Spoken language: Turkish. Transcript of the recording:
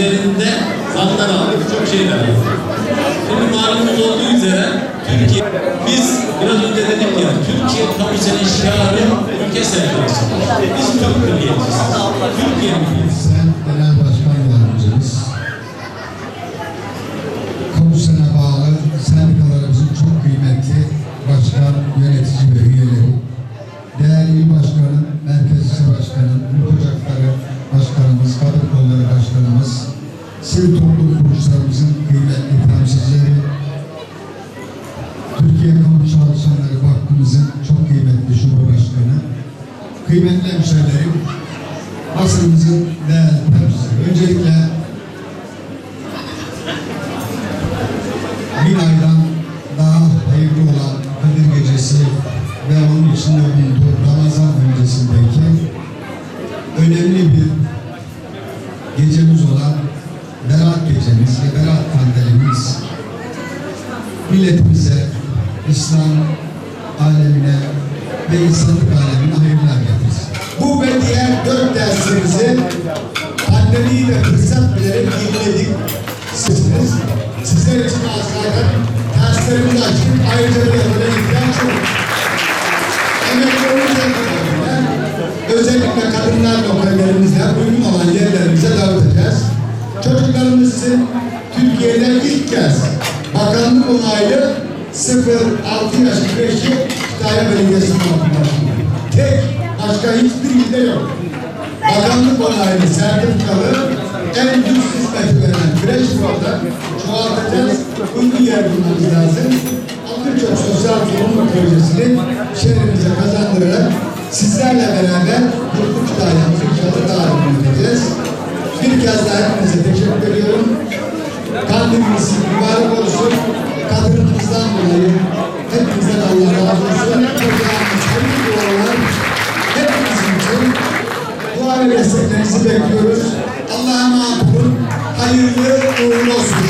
üzerinde zamlar aldık, çok şey verdik. Şimdi malumunuz olduğu üzere Türkiye, biz biraz önce dedik ya, Türkiye kamusenin şiarı ülke sevgisi. Biz Türk milliyetiyiz. Türkiye milliyetiz. Sen Genel Başkan Yardımcımız, kamusuna bağlı çok kıymetli başkan, yönetici değerli il başkanım, merkez lise başkanım, ocakları başkanımız, kadın kolları başkanımız, sivil toplum kuruluşlarımızın kıymetli temsilcileri, Türkiye Kamu Çalışanları Vakfımızın çok kıymetli şube başkanı, kıymetli hemşehrilerim, basınımızın değerli temsilcileri. Öncelikle bin aydan daha hayırlı olan Kadir Gecesi ve onun içinde bulunduğu Ramazan öncesindeki önemli bir gecemiz olan Berat gecemiz ve Berat kandilimiz milletimize, İslam alemine ve insanlık alemine hayırlar getirsin. Bu ve diğer dört dersimizi pandemiyi de fırsat bilerek dinledik. Sizsiniz. Sizler için zaten derslerimizi açtık. Ayrıca da böyle ihtiyaç yok. Emeklerimiz yapıyorlar. Özellikle kadınlar lokallerimizde uygun olan dağıtacağız. Çocuklarımızın Türkiye'de ilk kez bakanlık onaylı 0-6 yaş kreşi Kütahya Belediyesi'nin altında. Tek başka hiçbir ilde yok. Bakanlık onaylı sertifikalı en lüks hizmeti veren kreş burada çoğaltacağız. Uygun yer bulmamız lazım. Birçok sosyal sorumluluk projesini şehrimize kazandırarak sizlerle beraber Mutlu Kütahya'mızı inşallah daha iyi edeceğiz. Bir kez daha tebrik ediyorum. Kandilimiz mübarek olsun. Kadınımızdan dolayı hepinizden Allah razı olsun. Çocuğumuz çevik olanlar hepinizin için dua ve desteklerinizi bekliyoruz. Allah'a emanet olun. Hayırlı uğurlu olsun.